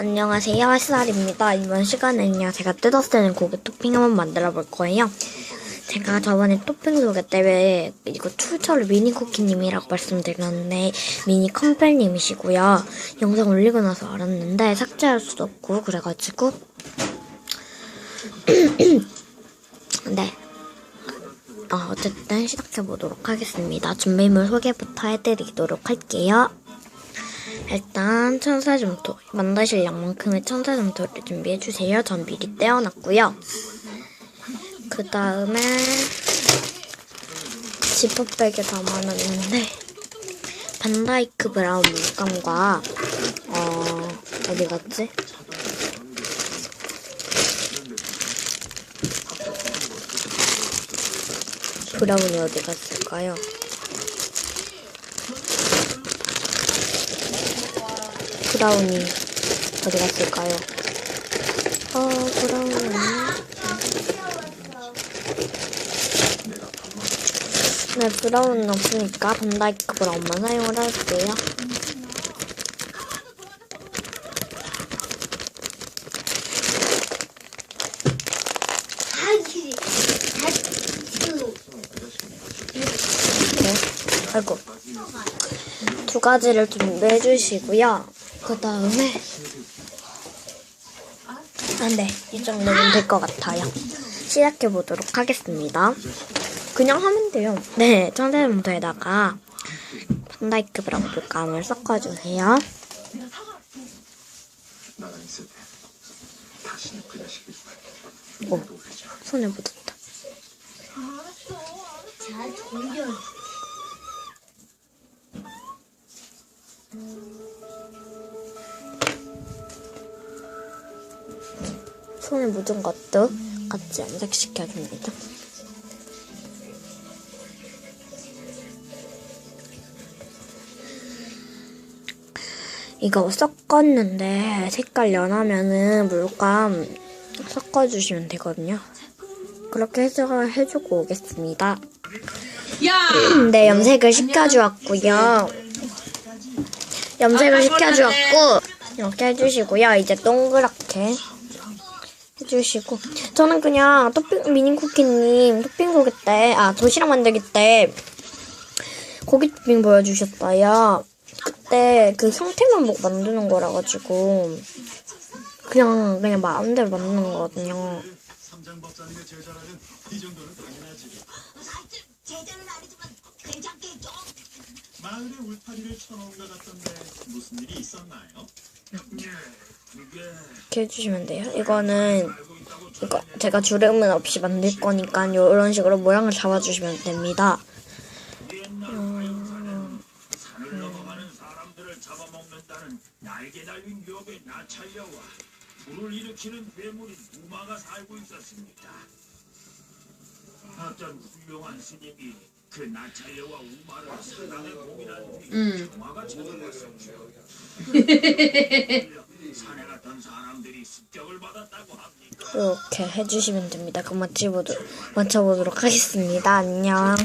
안녕하세요, 햇살입니다. 이번 시간에는요, 제가 뜯어 쓰는 고기 토핑 한번 만들어 볼 거예요. 제가 저번에 토핑 소개 때문에 이거 출처를 미니 쿠키님이라고 말씀드렸는데 미니 컴펠님이시고요. 영상 올리고 나서 알았는데 삭제할 수도 없고 그래가지고 네. 어, 어쨌든 시작해 보도록 하겠습니다. 준비물 소개부터 해드리도록 할게요. 일단 천사 점토 만드실 양만큼의 천사 점토를 준비해주세요. 전 미리 떼어놨고요. 그 다음에 지퍼백에 담아놨는데 반다이크 브라운 물감과 어 어디 갔지? 브라운이 어디 갔을까요? 브라운이 어디 갔을까요? 어, 브라운이. 네, 브라운은 없으니까 반다이크 브라운만 사용을 할게요. 네. 아이고. 두 가지를 준비해 주시고요. 그 다음에 아, 네. 이 정도면 될 것 같아요. 시작해 보도록 하겠습니다. 그냥 하면 돼요. 네. 천재문터에다가 판다이크 브라운 물감을 섞어주세요. 오, 손에 묻었다. 잘 돌려. 손에 묻은 것도 같이 안색시켜줍니다. 이거 섞었는데 색깔 연하면은 물감 섞어주시면 되거든요. 그렇게 해서 해주고 오겠습니다. 네, 염색을 시켜주었고요. 염색을 시켜주었고 이렇게 해주시고요. 이제 동그랗게 해주시고 저는 그냥 토핑 미니 쿠키님 토핑 소개 때 아 도시락 만들기 때 고기 토핑 보여주셨어요. 그때 그 형태만 보고 만드는 거라 가지고 그냥 그냥 마음대로 만드는 거거든요. 마을에 울타리를 쳐놓은 것 같던데 무슨 일이 있었나요? 이렇게 해주시면 돼요. 이거는 이거 제가 주름은 없이 만들 거니까 이런 식으로 모양을 잡아주시면 됩니다. 불을 일으키는 괴물인 우마가 살고 있었습니다. 어떤 훌륭한 스님이 그 나찰려와 우마를 사당에 공인한 뒤 우마가 찾아왔었죠. 산에 갔던 사람들이 습격을 받았다고 합니다. 이렇게 해주시면 됩니다. 그럼 맞춰보도록, 맞춰보도록 하겠습니다. 안녕.